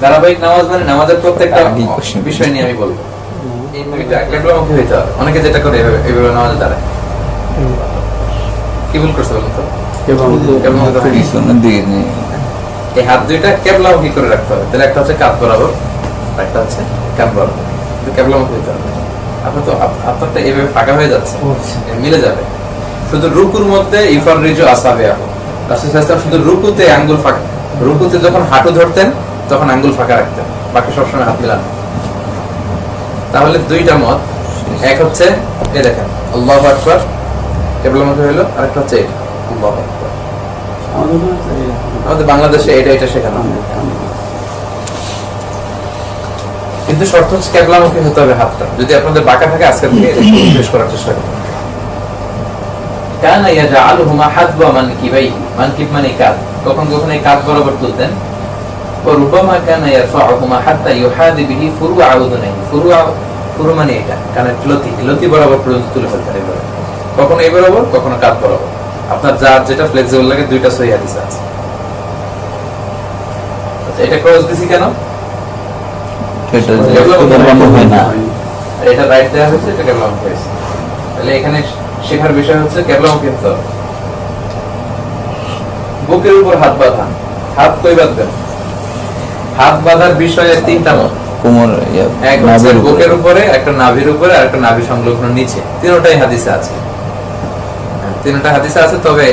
ধারাবাহিক নামাজ মানে নামাজের প্রত্যেকটা বিষয় নিয়ে আমি বলব। অনেকে যেটা করে এভাবে নামাজে দাঁড়ায়। কি ভুল করছে বলুন তো কেবলামুখী তো হয়নি। পিছনের দিকে নিয়ে এই হাত দুইটা কেবলামুখী করে রাখতে হবে? তাহলে একটা হচ্ছে কাত বরাবর একটা হচ্ছে কাত বরাবর। কেবলামুখী হইতে হবে? আপনার তো আপ- আপনারটা এইভাবে ফাঁকা হয়ে যাচ্ছে। মিলে যাবে। শুধু রুকুর মধ্যে ইফার রিজু আসাবে রাসূল শুধু রুকুতে আঙ্গুল ফাঁকা রুকুতে যখন হাঁটু ধরতেন তখন আঙ্গুল ফাঁকা রাখতেন বাকি সবসময় হাত মিলান। তাহলে দুইটা মত, এক হচ্ছে, এই দেখেন, আল্লাহু আকবার কেবলামুখী হলো আরেকটা হচ্ছে আমাদের বাংলাদেশে এটা এটা শেখানো কিন্তু শর্ত হচ্ছে হতে হবে হাতটা। যদি আপনাদের বাঁকা থাকে আজকে থেকে অভ্যেস করার চেষ্টা করুন। কানা ইয়াজআলুহুমা হাদবা মানকিবাইহি, মানকিব মানে কাঁধ। কখন কখন এই কাঁধ বরাবর তুলতেন? وربما كان يرفعهما حتى يحاذي به فروع أذنيه فروع ফুরু মানে এটা কানের লতি লতি বরাবর পর্যন্ত তুলে ফেলতেন এভাবে কখনো এই বরাবর কখনো কাঁধ বরাবর আপনার যার যেটা ফ্লেক্সিবল লাগে দুইটা সহি হাদিস আছে আচ্ছা, এটা ক্রস দিছি কেন সেটা কেবলামুখী কেবলামুখী হয় না আর এটা রাইট দেওয়া হয়েছে এটা কেবলামুখী হয়েছে তাহলে এখানে শেখার বিষয় হচ্ছে কেবলামুখী হতে হবে বুকের উপর হাত বাঁধা হাত কই বাঁধবেন হাত বাঁধার বিষয়ে তিনটা মত। কোমর এক হচ্ছে বুকের উপরে একটা নাভির উপরে আর একটা নাভি সংলগ্ন নিচে। তিনটাই হাদিসে আছে। হ্যাঁ, তিনটা হাদিসে আছে তবে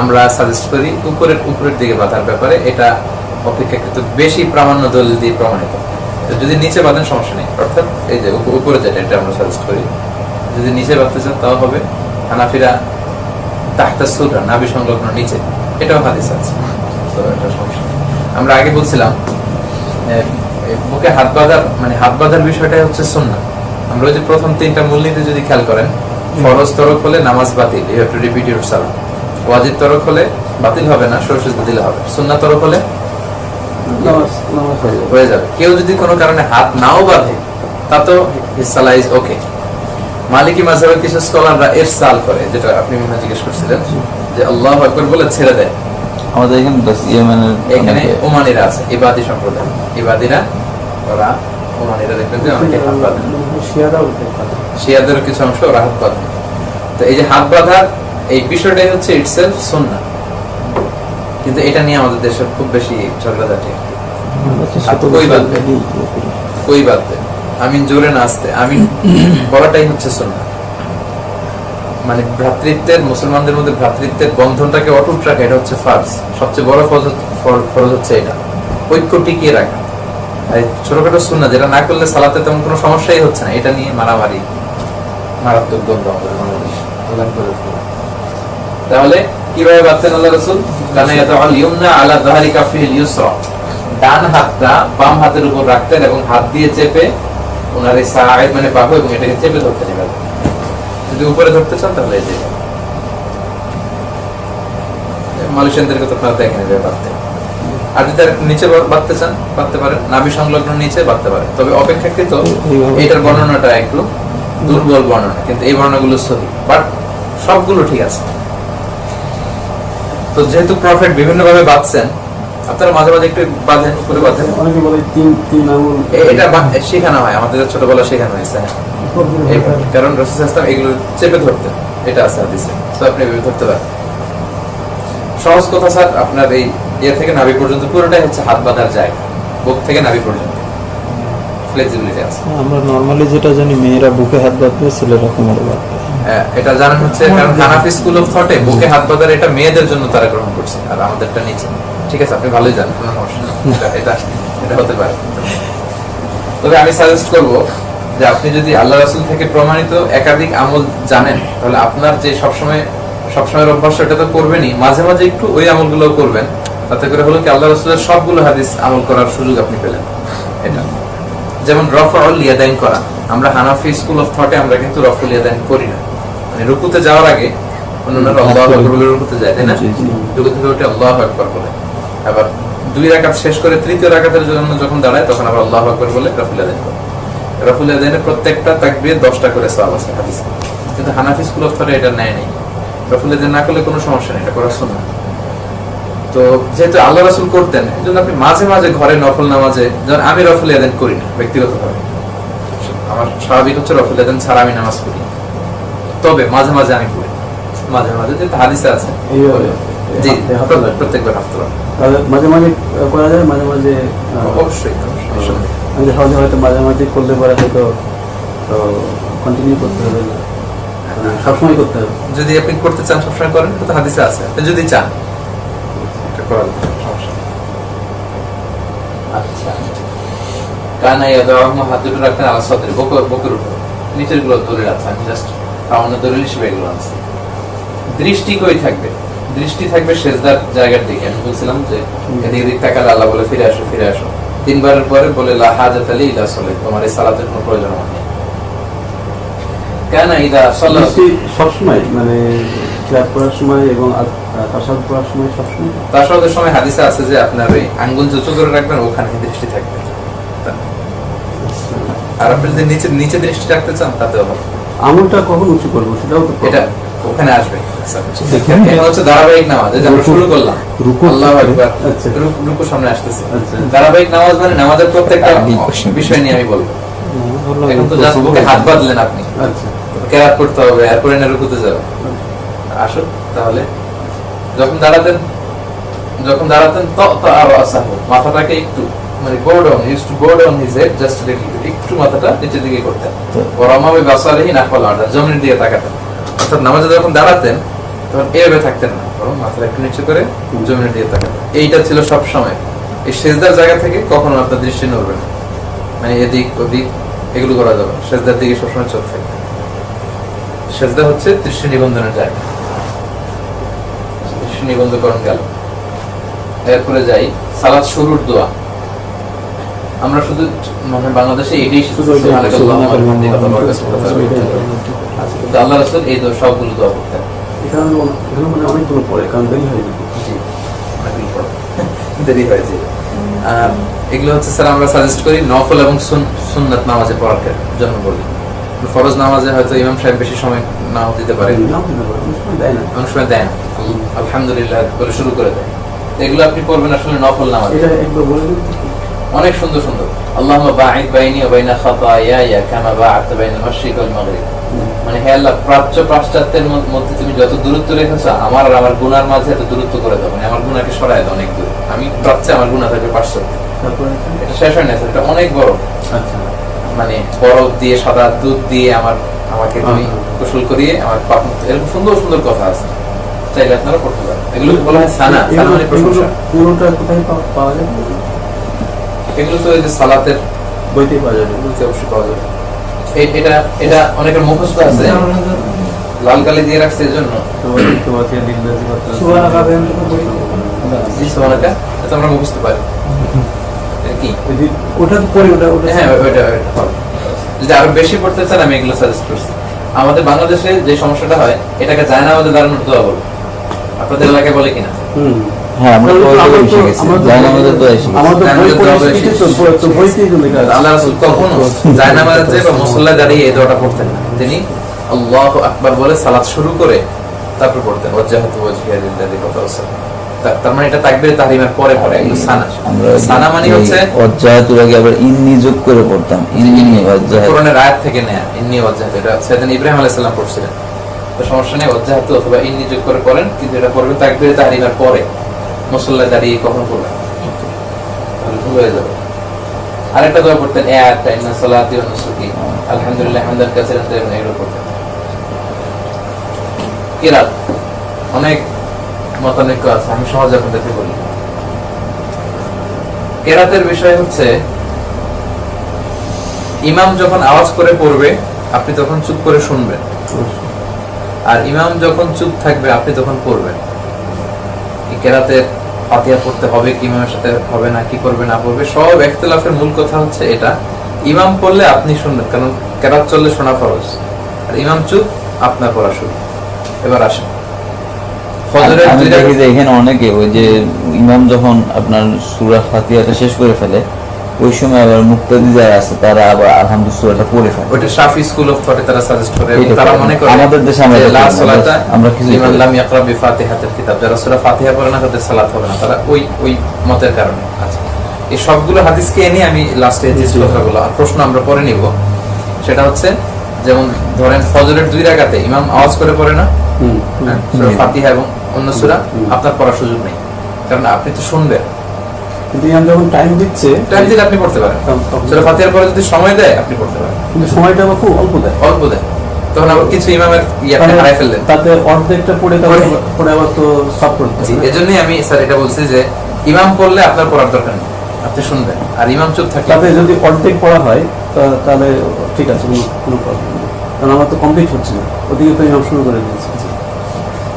আমরা সাজেস্ট করি উপরের উপরের দিকে বাঁধার ব্যাপারে। এটা অপেক্ষাকৃত বেশি প্রামাণ্য দলিল দিয়ে প্রমাণিত। যদি নিচে বাঁধেন সমস্যা নেই। অর্থাৎ এই যে উপরে যেটা এটা আমরা সাজেস্ট করি। যদি নিচে বাঁধতে চান তাও হবে। হানাফিরা তাহতা সুরা নাভি সংলগ্ন নিচে। এটাও হাদিস আছে। তো এটা সমস্যা। আমরা আগে বলছিলাম বুকে হাত বাঁধার মানে হাত বাঁধার বিষয়টাই হচ্ছে সুন্নাহ। আমরা যে প্রথম তিনটা মূলনীতি যদি খেয়াল করেন ফরজ তরক হলে নামাজ বাতিল you have to repeat your সালাম ওয়াজিব তরক হলে বাতিল হবে না দিলে হবে। সুন্নাহ তরক হলে হয়ে যাবে। কেউ যদি কোনো কারণে হাত নাও বাঁধে তা তো সালা ইজ ওকে মালিকি মাঝহের কিছু স্কলাররা এর সাল করে যেটা আপনি জিজ্ঞেস করছিলেন যে আল্লাহ আকবর বলে ছেড়ে দেয়। আমাদের এখানে তো ইয়েমেনের এখানে ওমানিরা আছে ইবাদি সম্প্রদায়। ইবাদিরা ওরা ওমানিরা দেখবেন যে অনেকে হাত বাঁধে। শিয়াদের কিছু অংশ ওরা হাত বাঁধে। তো এই যে হাত বাঁধার এই বিষয়টাই হচ্ছে ইটসেলফ সুন্না কিন্তু এটা নিয়ে আমাদের দেশে খুব বেশি ঝগড়াঝাটি হাত কই বাঁধবে কই বাঁধবে আমিন জোরে না আসতে আমিন বলাটাই হচ্ছে সুন্না মানে ভ্রাতৃত্বের, মুসলমানদের মধ্যে ভ্রাতৃত্বের বন্ধনটাকে অটুট রাখা, এটা হচ্ছে ফার্জ সবচেয়ে বড় ফরজ ফরজ হচ্ছে এটা। ঐক্য টিকিয়ে রাখা। আর ছোটখাটো সুন্না যেটা না করলে সালাতে তেমন কোনো সমস্যাই হচ্ছে না। এটা নিয়ে মারামারি, মারাত্মক দ্বন্দ্ব। তাহলে কীভাবে বাঁধতেন আল্লাহ রসুল? কানে ইউমনা আলা যাহরি কাফিল ইউসরা। ডান হাতটা বাম হাতের উপর রাখতেন এবং হাত দিয়ে চেপে ওনার এই সাইড মানে বাহু এবং এটাকে চেপে ধরতে এভাবে। যদি উপরে ধরতে চান তাহলে এই যে মালয়েশিয়ানদেরকে তো আপনারা দেখেন আর যদি আর নিচে বাঁধতে চান বাঁধতে পারেন। নাভি সংলগ্ন নিচে বাঁধতে পারেন। তবে অপেক্ষাকৃত এটার বর্ণনাটা একটু দুর্বল বর্ণনা কিন্তু এই বর্ণনাগুলো সহি। বাট সবগুলো ঠিক আছে। তো যেহেতু প্রফেট বিভিন্ন ভাবে বাঁধছেন আপনারা মাঝে মাঝে একটু বাঁধেন উপরে বাঁধেন। অনেকে বলে তিন তিন আঙুল এ- এটা শেখানো হয়। আমাদের ছোটবেলা শেখানো হয়েছে। হ্যাঁ। কারণ রসুল ইসলাম এগুলো চেপে ধরতেন। এটা আছে হাদিসে। তো আপনি এভাবে ধরতে পারেন। সহজ কথা স্যার আপনার এই ইয়ে থেকে নাভি পর্যন্ত পুরোটাই হচ্ছে হাত বাঁধার জায়গা। বুক থেকে নাভি পর্যন্ত। ফ্লেক্সিবিলিটি আছে। আমরা নর্মালি যেটা জানি মেয়েরা বুকে হাত বাঁধবে ছেলেরা কোমরে বাঁধবে হ্যাঁ, এটা জানেন হচ্ছে কারণ হানাফি স্কুল অফ থটে বুকে হাত বাঁধার এটা মেয়েদের জন্য তারা গ্রহণ করছে আর আমাদেরটা নিচে। ঠিক আছে আপনি ভালোই জানেন কোনো সমস্যা নেই। এটা- এটা এটা হতে পারে। তবে আমি সাজেস্ট করব যে আপনি যদি আল্লাহ রাসুল থেকে প্রমাণিত একাধিক আমল জানেন তাহলে আপনার যে সবসময় সবসময় অভ্যাস এটা তো করবেনই। মাঝে মাঝে একটু ওই আমলগুলো করবেন। তাতে করে হলো কি আল্লাহ রাসুলের সবগুলো হাদিস আমল করার সুযোগ আপনি পেলেন। এটা। যেমন রফাউল ইয়াদাইন করা। আমরা হানাফি স্কুল অফ থটে আমরা কিন্তু রফুল ইয়াদাইন করি না। মানে রুকুতে যাওয়ার আগে অন্যান্য আল্লাহ আকবর বলে রুকুতে যায় তাই না? জি, জি। রুকু থেকে উঠে আল্লাহ আকবর বলে। আবার দুই রাকাত শেষ করে তৃতীয় রাকাতের জন্য যখন দাঁড়ায় তখন আবার আল্লাহ আকবর বলে রফুল ইয়াদাইন করে। রফুল প্রত্যেকটা তাকবির দশটা করে সওয়াব আছে হাদিসে। কিন্তু হানাফি স্কুল অফ এটা নেয় নেই। রফুল না করলে কোনো সমস্যা নেই এটা করা শোনা তো যেহেতু আল্লাহ রাসুল করতেন এই জন্য আপনি মাঝে মাঝে ঘরে নফল নামাজে যেমন আমি রফল আদান করি না ব্যক্তিগতভাবে। আমার স্বাভাবিক হচ্ছে রফুল আদান ছাড়া আমি নামাজ করি তবে মাঝে মাঝে আমি করি মাঝে মাঝে যেহেতু হাদিসে আছে। জি। প্রত্যেকবার হাফতে পারে তাহলে মাঝে মাঝে করা যায় মাঝে মাঝে অবশ্যই অবশ্যই। আমি সহজে হয়তো মাঝে মাঝে করলে পরে হয়তো তো কন্টিনিউ করতে হবে। সবসময় করতে হবে। যদি আপনি করতে চান সবসময় করেন তো হাদিসে আছে। যদি চান। এটা। আচ্ছা। কানা ইয়াদাহু রাখতেন আলা সদরে বুক বুকের নিচেরগুলো দলিল আছে। আমি জাস্ট সামান্য দলিল হিসেবে এগুলো আনছি। দৃষ্টি কই থাকবে? দৃষ্টি থাকবে সেজদার জায়গার দিকে। আমি বলছিলাম যে এদিকে দিক তাকালে আল্লাহ বলে ফিরে আসো ফিরে আসো। তিনবারের পরে বলে লা হাজাত আলী ইলা সলে তোমার এই সালাতের কোনো প্রয়োজন নেই কেন ইদা দৃষ্টি সবসময় মানে ক্লাব করার সময় এবং তাসাদ করার সময় সবসময়। তার সাথে সময় হাদিসে আছে যে আপনার ওই আঙ্গুল জুচু করে রাখবেন ওখানে দৃষ্টি থাকবে। আর আপনি যদি নিচে নিচে দৃষ্টি রাখতে চান তাতেও হবে। আঙুলটা কখন উঁচু করব সেটাও তো এটা ওখানে আসবে। আচ্ছা, দেখুন। এখন হচ্ছে ধারাবাহিক নামাজ আমরা শুরু করলাম। রুকু আল্লাহু আচ্ছা। রুকু- রুকু সামনে আসতেছে। ধারাবাহিক নামাজ মানে নামাজের প্রত্যেকটা বিষয়। বিষয় নিয়ে আমি বলব। এখন তো জাস্ট বুকে হাত বাঁধলেন আপনি। আচ্ছা। কেরাত করতে হবে এরপরে না রুকুতে যাবে আসুন তাহলে। যখন দাঁড়াতেন যখন দাঁড়াতেন তো তো আরও আসাহু মাথাটাকে একটু মানে go down use to go down his head just little একটু মাথাটা নিচের দিকে করতেন। ওরামাবে জমিনের দিকে তাকাতেন। অর্থাৎ নামাজে যখন দাঁড়াতেন, তখন এভাবে থাকতেন না। বরং মাথাটা একটু নিচু করে জমিনের দিকে তাকাতেন এইটা ছিল সব সময়। এই সেজদার জায়গা থেকে কখনো আপনার দৃষ্টি নড়বে না। মানে এদিক, ওদিক, এগুলো করা যাবে সেজদার দিকে সবসময় চোখ থাকবে সেজদা হচ্ছে দৃষ্টি নিবন্ধনের জায়গা। দৃষ্টি নিবন্ধকরণ গেল। এরপরে যাই সালাদ শুরুর দোয়া। আমরা শুধু মানে বাংলাদেশে এটাই শুধু আল্লাহ রাসূল এই সবগুলো দোয়া করতেন। এখানে মানে অনেকগুলো পড়ে কারণ দেরি হয়ে জি অনেকগুলো পড়ো। দেরি হয় জি। এগুলো হচ্ছে স্যার আমরা সাজেস্ট করি নফল এবং সুন্নাত নামাজে পড়ার জন্য বলি। ফরজ নামাজে হয়তো ইমাম সাহেব বেশি সময় নাও দিতে পারে। অনেক সময় না। দেয় আলহামদুলিল্লাহ করে শুরু করে দেয়। এগুলো আপনি পড়বেন আসলে নফল নামাজ। এটা একবার বলে দিন। অনেক সুন্দর সুন্দর। আল্লাহুম্মা বাঈদ বাইনি বাইনা খাতায়ায়া কামা বা'আতা বাইনাল মাশরিক ওয়াল মাগরিব। মানে হে আল্লাহ প্রাচ্য পাশ্চাত্যের মধ্যে তুমি যত দূরত্ব রেখেছো আমার আর আমার গুনার মাঝে এত দূরত্ব করে দাও। মানে আমার গুনাহকে সরায় দাও অনেক দূর। আমি প্রাচ্যে আমার গুনাহ থাকবে পাশ্চাত্যে এটা শেষ হয় না এটা অনেক বড়। আচ্ছা। মানে বরফ দিয়ে সাদা দুধ দিয়ে আমার আমাকে তুমি আহা। গোসল করিয়ে আমার পাপ এরকম সুন্দর সুন্দর কথা আছে। চাইলে আপনারা পড়তে পারেন। এগুলো বলা হয় সানা। সানা মানে প্রশংসা। পুরোটা কোথায় পাওয়া- পাওয়া যাবে? এগুলো তো এই যে সালাতের বইতে পাওয়া যাবে বলতে অবশ্যই পাওয়া যাবে। এটা এটা অনেকের মুখস্থ আছে। লাল কালি দিয়ে রাখছে এর জন্য এটা আমরা মুখস্থ পারি কি? ওটা তো হ্যাঁ ওই-। যদি আরও বেশি পড়তে চান আমি এগুলো সাজেস্ট করছি। আমাদের বাংলাদেশে যে সমস্যাটা হয় এটাকে যায় না আমাদের দাঁড়ানোর দোয়া বলে আপনাদের এলাকায় বলে কিনা? হুম। হ্যাঁ আমরা শিখেছি। আমাদের। আল্লাহ রাসূল কখনো জায়নামাজে বা দাঁড়িয়ে এই দোয়াটা পড়তেন না। তিনি আল্লাহু আকবার বলে সালাত শুরু করে তারপর পড়তেন। ওয়াজহাতু ওয়াজহিয়া লিল্লাযী ফাতারা সামাওয়াতি তার মানে এটা তাকবীরে তাহরিমের পরে পরে এগুলো সানা। সানা মানে হচ্ছে অধ্যায়তুর আগে আবার ইন্নি যোগ করে পড়তাম। ইন্নি অধ্যায় কোরআনের আয়াত থেকে নেয়া। ইন্নি ওয়াজহাতু এটা সাইয়েদনা ইব্রাহিম আলাইহিস সালাম পড়ছিলেন। তো সমস্যা নেই ওয়াজহাতু অথবা ইন্নি যোগ করে পড়েন কিন্তু এটা পড়বে তাকবীরে তাহরিমের পরে। মুসল্লায় দাঁড়িয়ে কখন পড়বেন আরেকটা দোয়া এ ইন্না সালাতি ওয়া নুসুকি। আলহামদুলিল্লাহ কাসিরান তাইয়িবান এগুলো অনেক মতানৈক্য আছে, আমি বলি। কেরাতের বিষয় হচ্ছে, ইমাম যখন আওয়াজ করে পড়বে, আপনি তখন চুপ করে শুনবেন। আর ইমাম যখন চুপ থাকবে, আপনি তখন পড়বেন। কেরাতের ফাতিহা পড়তে হবে কি ইমামের সাথে হবে না কি করবে না করবে সব একতলাফের মূল কথা হচ্ছে এটা। ইমাম পড়লে আপনি শুনবেন কারণ কেরাত চললে শোনা ফরজ। আর ইমাম চুপ আপনার পড়া শুরু। এবার আসেন। আমি দেখি যে এখানে অনেকে ওই যে ইমাম যখন আপনার সুরা ফাতিয়াটা শেষ করে ফেলে ওই সময় আবার মুক্তাদি যারা আছে তারা আবার আলহামদুলিল্লাহটা পড়ে ফেলে। ওইটা শাফি স্কুল অফ থটে তারা সাজেস্ট করে তারা মনে করে আমাদের দেশে আমরা লা সালাতা আমরা কিছুই লিমান করি না। লাম ইয়াকরা বিফাতিহাতিল কিতাব। যারা সূরা ফাতিহা পড়ে না তাদের সালাত হবে না। তারা ওই ওই মতের কারণে আচ্ছা এই সবগুলো হাদিসকে এনে আমি লাস্টে যে কথাগুলো আর প্রশ্ন আমরা পরে নিব সেটা হচ্ছে যেমন ধরেন ফজরের দুই রাকাতে ইমাম আওয়াজ করে পড়ে না? হুম, হ্যাঁ, সূরা ফাতিহা এবং অন্য সূরা আপনার পড়ার সুযোগ নেই। কারণ আপনি তো শুনবেন। কিন্তু ইমাম যখন টাইম দিচ্ছে টাইম দিলে আপনি পড়তে পারেন। সূরা ফাতিহার পরে যদি সময় দেয় আপনি পড়তে পারেন। কিন্তু সময়টা আবার খুব অল্প দেয়। অল্প দেয়। তখন আবার কিছু ইমামের ইয়ে হারাই ফেললেন। তাতে অর্ধেকটা পড়ে পড়ে- আবার তো সব করতে জি। এজন্যই আমি স্যার এটা বলছি যে ইমাম পড়লে আপনার পড়ার দরকার নেই। আপনি শুনবেন। আর ইমাম চুপ থাকলে তাতে যদি অর্ধেক পড়া হয় তাহলে ঠিক আছে কোনো প্রবলেম নেই। কারণ আমার তো কমপ্লিট হচ্ছে না। ওদিকে তো ইমাম শুরু করে দিয়েছে।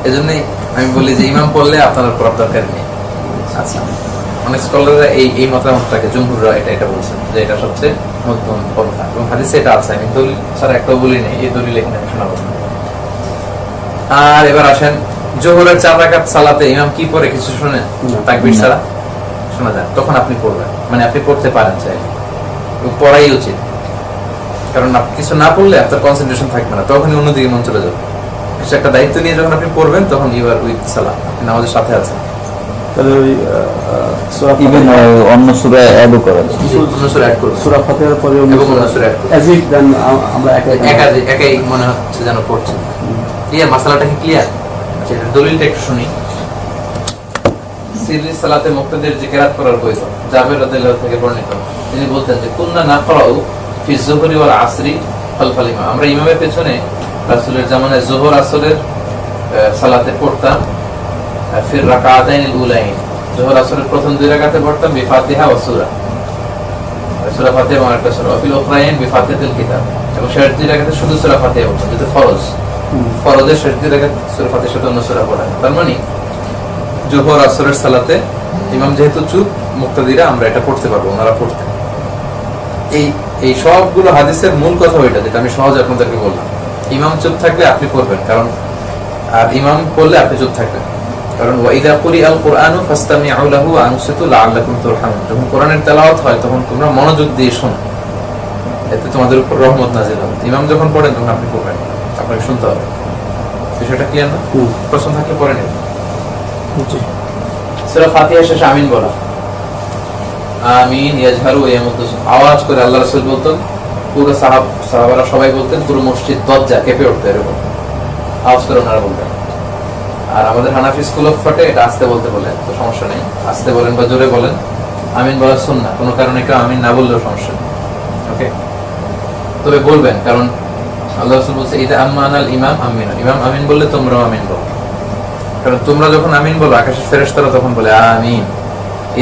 এজন্যই আমি বলি যে ইমাম পড়লে আপনার পড়ার দরকার নেই। আচ্ছা। অনেক স্কলাররা এই এই মতামতটাকে জমহুররা এটা এটা বলছেন যে এটা সবচেয়ে মধ্যম পন্থা এবং হাদিসে এটা আছে আমি দলিল ছাড়া একটাও বলি নেই এই দলিল এখানে আমি শোনাবো। আর এবার আসেন জোহরের চার রাকাত সালাতে ইমাম কি পড়ে কিছু শোনেন? না। তাকবীর ছাড়া? শোনা যায় তখন আপনি পড়বেন। মানে আপনি পড়তে পারেন এবং পড়াই উচিত। কারণ কিছু না পড়লে আপনার কনসেন্ট্রেশন থাকবে না তখনই অন্যদিকে মন চলে যাবে। কিছু একটা দায়িত্ব নিয়ে যখন আপনি পড়বেন তখন ইউ আর উইথ সালাম আপনি নামাজের সাথে আছেন। তাহলে ওই ইভেন অন্য সুরায় অ্যাডও করা যায় অ্যাড করবেন সুরা ফাতিহার পরে অন্য সূরা add অ্যাজ ইফ দেন আমরা একা একা একাই মনে হচ্ছে যেন পড়ছে। ক্লিয়ার? মাসালাটা কি ক্লিয়ার? সেটা দলিলটা একটু শুনি। সিররি সালাতে মুক্তাদের যে কেরাত করার বই জাবের রাদিয়াল্লাহু থেকে বর্ণিত। তিনি বলতেন যে কুন্না নাকরাউ ফি যুহরি ওয়াল আসরি খালফাল ইমাম আমরা ইমামের পেছনে রাসূলের জামানায় যোহর আসরের সালাতে পড়তাম ফির রাকাতাইন উলাইন। যোহর আসরের প্রথম দুই রাকাতে পড়তাম বিফাতিহা ওয়া সূরা। সূরা এবং একটা সূরা ফিল উখরাইন বিফাতিহাতিল কিতাব। এবং শেষ দুই রাকাতে শুধু সূরা ফাতিহা পড়তাম যেটা ফরজ। ফরজের শেষ দুই রাকাত সূরা সাথে অন্য সূরা পড়া তার মানে জোহর আসরের সালাতে ইমাম যেহেতু চুপ মুক্তাদিরা আমরা এটা পড়তে পারব ওনারা পড়তেন। এই এই সবগুলো হাদিসের মূল কথা ওইটা যেটা আমি সহজে আপনাদেরকে বললাম। ইমাম চুপ থাকলে আপনি পড়বেন কারণ আর ইমাম পড়লে আপনি চুপ থাকবেন। কারণ ওয়াইদা কুরি আল কোরআনু ফাস্তামিউ লাহু ওয়া আনসিতু লাআল্লাকুম তুরহামুন। যখন কোরআনের তেলাওয়াত হয় তখন তোমরা মনোযোগ দিয়ে শোনো। এতে তোমাদের উপর রহমত নাজিল হবে। ইমাম যখন পড়েন তখন আপনি পড়বেন। আপনাকে শুনতে হবে। বিষয়টা ক্লিয়ার না। প্রশ্ন থাকলে পড়ে নেবেন জি। ফাতিহা শেষে আমিন বলা। আমিন ইয়াজহারু ওয়া ইয়ামুদ্দুসুম আওয়াজ করে আল্লাহ রাসূল বলতেন পুরো সাহাব সাহাবারা সবাই বলতেন পুরো মসজিদ দরজা কেঁপে উঠতো এরকম। আওয়াজ করে ওনারা বলতেন। আর আমাদের হানাফি স্কুল অফ ফটে, এটা আস্তে বলতে বলেন তো সমস্যা নেই। আস্তে বলেন বা জোরে বলেন। আমিন বলা শুন না কোনো কারণে কেউ আমিন না বললেও সমস্যা নেই। ওকে তবে বলবেন, কারণ আল্লাহ রাসূল বলছে, ইদা আম্মানাল ইমাম আমিন। ইমাম আমিন বললে তোমরাও আমিন বলো। কারণ তোমরা যখন আমিন বলো, আকাশের ফেরেশতারা তখন বলে, আমিন।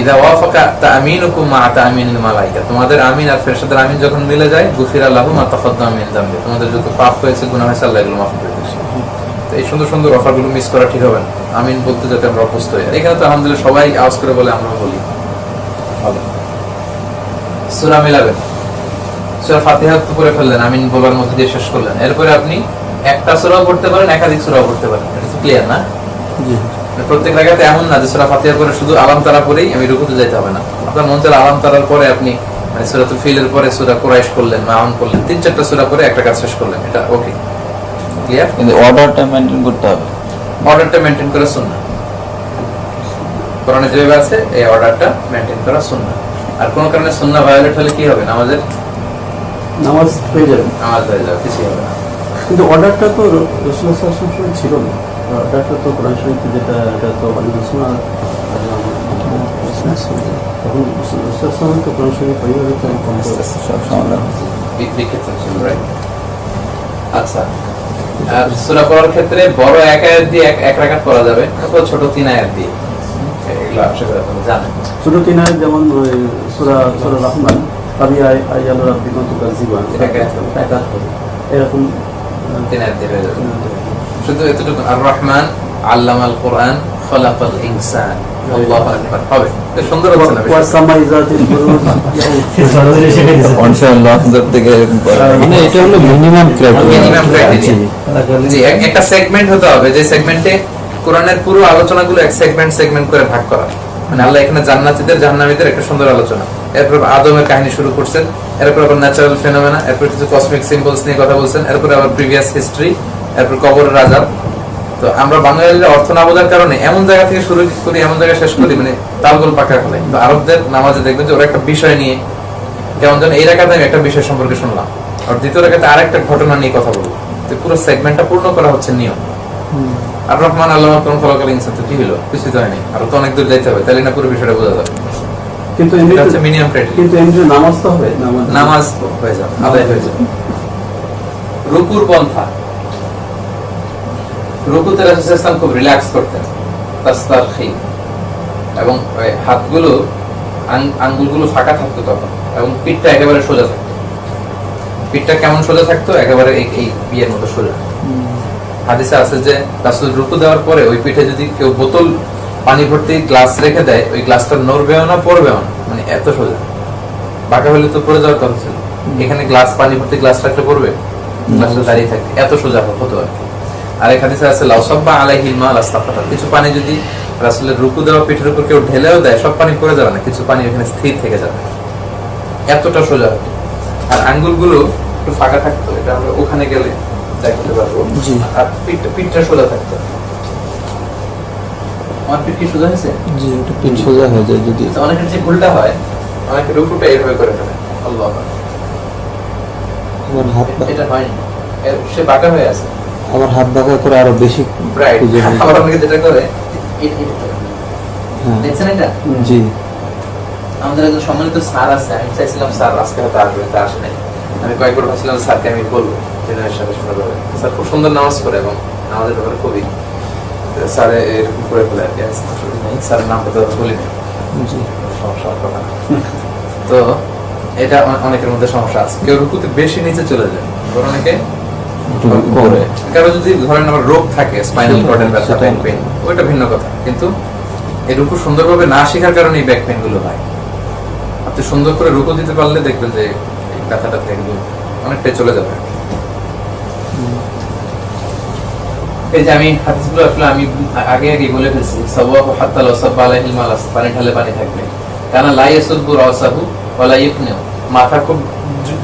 ইদা ওয়াফাকা তামিনুকুম মা তামিনিল মালাইকা। তোমাদের আমিন আর ফেরেশতাদের আমিন যখন মিলে যায়, গুফিরা লাহু মা তাকাদ্দামা মিন যামবি তোমাদের যত পাপ হয়েছে, গুনাহ হয়েছে, আল্লাহ এগুলো মাফ করে তো এই সুন্দর সুন্দর অফারগুলো মিস করা ঠিক হবে না। আমিন বলতে যাতে আমরা অভ্যস্ত হই। আর এখানে তো আলহামদুলিল্লাহ সবাই আওয়াজ করে বলে আমরা বলি। ভালো। সূরা মিলাবেন সূরা ফাতিহা তো করে ফেললেন আমিন বলার মধ্যে দিয়ে শেষ করলেন। এরপরে আপনি একটা সূরাও পড়তে পারেন একাধিক সূরাও পড়তে পারেন। এটা তো ক্লিয়ার না? জি। মানে প্রত্যেক জায়গাতে এমন না যে সূরা ফাতিহা পরে শুধু আলাম তারা পরেই আমি রুকুতে যেতে হবে না। আপনার মন চাইলে আলাম তারার পরে আপনি মানে সূরাতুল ফিলের পরে সূরা কুরাইশ করলেন মাউন করলেন তিন চারটা সূরা পরে একটা কাজ শেষ করলেন। এটা ওকে ক্লিয়ার কিন্তু অর্ডারটা মেনটেন করতে হবে। অর্ডারটা মেনটেন করা সুন্নাহ। কোরআনে যেভাবে আছে এই অর্ডারটা মেনটেন করা সুন্নাহ। আর কোন কারণে সুন্নাহ ভায়োলেট হলে কি হবে? নামাজের? নামাজ হয়ে যাবে। নামাজ হয়ে যাবে কিছুই হবে না। কিন্তু অর্ডারটা তো সাল্লাল্লাহু আলাইহি ছিল না। অর্ডারটা তো কোরআন শরীফে যেটা এটা তো রসুল তখন রসুল তো কোরআন শরীফ সব সমাধান আচ্ছা। সূরা পড়ার ক্ষেত্রে বড় এক আয়াত দিয়ে এক রাকাত পড়া যাবে অথবা ছোট তিন আয়াত দিয়ে। এগুলো আশা করি আপনারা জানেন। ছোট তিন আয়াত যেমন সুরা সুরা রহমান আমি আই আই আল্লাহ রাব্বি কুনতু জীবন এটা এক আয়াত হবে। একা হবে এরকম তিন আয়াত দিয়ে হয়ে শুধু এতটুকু আর রহমান আল্লামাল কোরআন খলাকাল ইনসান আল্লাহু আকবার হবে। এটা সুন্দর হচ্ছে না বিষয়টা? ওয়াসামাই বুরুজ ইনশাআল্লাহ আপনাদের থেকে এরকম করা হবে। মানে এটা হলো মিনিমাম Minimum criteria। জি জি একটা সেগমেন্ট হতে হবে। যে সেগমেন্টে কোরআনের পুরো আলোচনাগুলো এক সেগমেন্ট সেগমেন্ট করে ভাগ করা। মানে আল্লাহ এখানে জান্নাতীদের জাহান্নামীদের একটা সুন্দর আলোচনা। এরপর আদমের কাহিনী শুরু করছেন। এরপর আবার ন্যাচারাল ফেনোমেনা এরপর কিছু কসমিক সিম্বলস নিয়ে কথা বলছেন। এরপর আবার প্রিভিয়াস হিস্ট্রি এরপর কবরের রাজাব তো আমরা বাঙালিরা অর্থ না বোঝার কারণে এমন জায়গা থেকে শুরু করি এমন জায়গায় শেষ করি মানে তালগোল পাকা ফেলে। কিন্তু আরবদের নামাজে দেখবেন যে ওরা একটা বিষয় নিয়ে যেমন যেন এই রেখাতে আমি একটা বিষয় সম্পর্কে শুনলাম আর দ্বিতীয় রেখাতে আরেকটা ঘটনা নিয়ে কথা বলব। তো পুরো সেগমেন্টটা পূর্ণ করা হচ্ছে নিয়ম। আর রহমান আল্লাহ কোন তো কি হলো কিছু তো হয়নি আরও তো অনেক দূর যাইতে হবে তাহলে না পুরো বিষয়টা বোঝা যাবে। কিন্তু হচ্ছে মিনিমাম কিন্তু এমনিতে নামাজ তো হবে নামাজ। নামাজ হয়ে যাবে আদায় হয়ে যাবে। রুকুর পন্থা। রুকুতে রাসূল খুব রিল্যাক্স করতেন। তাস্তারখি। এবং হাতগুলো আঙ্গুলগুলো ফাঁকা থাকতো তখন। এবং পিঠটা একেবারে সোজা থাকতো। পিঠটা কেমন সোজা থাকতো? একেবারে এই এই বিয়ের মতো সোজা। হাদিসে আছে যে রাসূল রুকু দেওয়ার পরে ওই পিঠে যদি কেউ বোতল পানি ভর্তি গ্লাস রেখে দেয় ওই গ্লাসটা নড়বেও না পড়বেও না। মানে এত সোজা। বাঁকা হলে তো পড়ে যাওয়ার কথা ছিল। এখানে গ্লাস পানি ভর্তি গ্লাস রাখলে পড়বে? গ্লাসটা দাঁড়িয়ে থাকে এত সোজা হতো আর কি। আর এখানে আছে লাউসাব্বা আলাইহিল মাল আস্তাফাতা। কিছু পানি যদি রাসূলের রুকু দেওয়া পিঠের উপর কেউ ঢেলেও দেয় সব পানি পড়ে যাবে না কিছু পানি এখানে স্থির থেকে যাবে। এতটা সোজা। আর আঙ্গুলগুলো একটু ফাঁকা থাকতো এটা আমরা ওখানে গেলে দেখতে পারব। জি। আর পিঠটা পিঠটা সোজা থাকতো। আমার পিঠ কি সোজা হয়েছে? জি ওটা পিন সোজা হয়ে যায় যদি। অনেকের যে ভুলটা হয় অনেকে রুকুটা এইভাবে করে ফেলে। আল্লাহ এটা হয়নি। সে বাঁকা হয়ে আছে। আমার হাত বাঁকা করে আরও বেশি খুঁজে আবার অনেকে যেটা করে। হ্যাঁ। দেখছেন এটা? জি। আমাদের একজন সম্মানিত স্যার আছে আমি চাইছিলাম স্যার আজকে হয়তো আসবে তা আসে নাই। আমি কয়েকবার ভাবছিলাম স্যারকে আমি বলব সাথে স্যার খুব সুন্দর নামাজ পড়ে এবং আমাদের ব্যাপারে খুবই স্যার এরকম করে ফেলে আর কি স্যারের নামটা তো বলি না জি। সমস্যা কথা না। তো এটা অনেকের মধ্যে সমস্যা আছে। কেউ রুকুতে বেশি নিচে চলে যায়। আবার অনেকে করে। কারও। যদি ধরেন আমার রোগ থাকে স্পাইনাল কর্ডের ব্যথা ব্যাক পেইন ওইটা ভিন্ন কথা। কিন্তু এই রুকু সুন্দরভাবে না শেখার কারণে এই ব্যাক পেইনগুলো হয়। আপনি সুন্দর করে রুকু দিতে পারলে দেখবেন যে ব্যথাটা থেকে অনেকটাই চলে যাবে। এই যে আমি হাদিসগুলো আসলে আমি আগে আগে বলে ফেলছি সাবাহু হাত্তা লাউ সাব্বা আলাইহিল মালাস পানি ঢালে পানি থাকবে। কারণ লা ইয়াসুবু রাসাহু ওয়ালা ইকনিউ মাথা খুব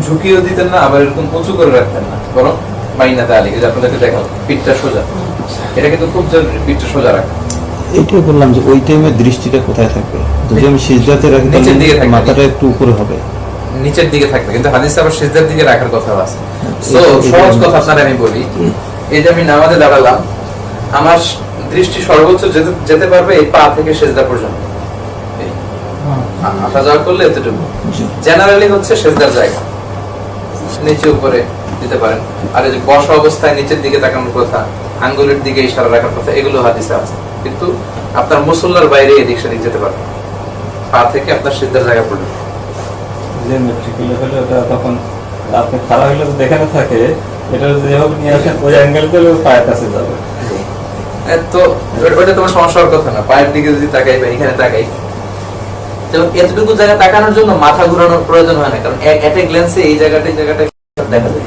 ঝুঁকিও দিতেন না আবার এরকম উঁচু করে রাখতেন না। বরং মাইনাতে আলী যে আপনাদেরকে দেখাবো পিঠটা সোজা। এটা কিন্তু খুব জরুরি পিঠটা সোজা রাখা। এটাই বললাম যে ওই টাইমে দৃষ্টিটা কোথায় থাকবে? যদি আমি সিজদাতে রাখি তাহলে মাথাটা একটু উপরে হবে। নিচের দিকে থাকবে কিন্তু হাদিসে আবার সিজদার দিকে রাখার কথা আছে। এটা- সহজ কথা আপনার আমি বলি এই যে আমি নামাজে দাঁড়ালাম আমার দৃষ্টি সর্বোচ্চ যেতে যেতে পারবে এই পা থেকে সেজদা পর্যন্ত। আসা যাওয়া করলে এতটুকু। জেনারেলি হচ্ছে সেজদার জায়গা। নিচে উপরে। দিতে পারেন। আর এই যে বসা অবস্থায় নিচের দিকে তাকানোর কথা আঙ্গুলের দিকে ইশারা রাখার কথা এগুলো হাদিসে আছে। কিন্তু আপনার মুসল্লার বাইরে এদিক সেদিক যেতে পারবে পা থেকে আপনার সিদ্ধার জায়গা পর্যন্ত যে মেট্রিকুলে হলে ওটা তখন আপনি খারাপ হলে দেখানো থাকে এটা যেভাবে নিয়ে আসেন ওই অ্যাঙ্গেল পায়ের কাছে যাবে। তো ওটা- তোমার সমস্যা হওয়ার কথা না। পায়ের দিকে যদি তাকাই বা এখানে তাকাই তো এতটুকু জায়গা তাকানোর জন্য মাথা ঘোরানোর প্রয়োজন হয় না। কারণ এট এ গ্ল্যান্সে এই জায়গাটা এই জায়গাটা দেখা যায়।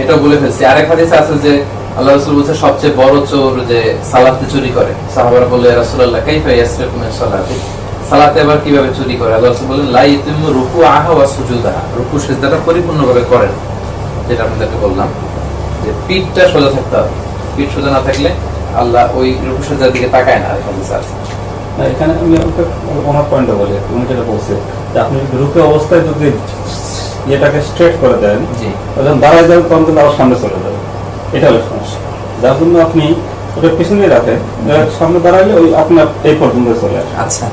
এটা বলে ফেলছি। আরেক হাদিসে আছে যে আল্লাহ রাসূল বলছে, সবচেয়ে বড় চোর যে সালাতে চুরি করে। সাহাবারা বললে রাসূলুল্লাহ, কাইফা ইয়াসরিকু মিন সালাতি? সালাতে আবার কীভাবে চুরি করে? আল্লাহ রাসূল বলেন লা ইতিমু রুকু আহা ওয়া সুজুদাহা। রুকু সিজদাটা পরিপূর্ণভাবে করেন, যেটা আপনাদেরকে বললাম। যে পিঠটা সোজা থাকতে হবে। পিঠ সোজা না থাকলে আল্লাহ ওই রুকু সিজদার দিকে তাকায় না, আরেক হাদিসে আছে। এখানে আমি ওকে ওনার পয়েন্টটা বলি, উনি যেটা বলছে, যে আপনি রুখে অবস্থায় যদি ইয়েটাকে স্ট্রেট করে দেন জি। যখন দাঁড়ায় যাবেন তখন কিন্তু আবার সামনে চলে যাবে। এটা হলো সমস্যা। যার জন্য আপনি ওটা পিছনে রাখেন সামনে দাঁড়ালে ওই আপনার এই পর্যন্ত চলে আসে। আচ্ছা।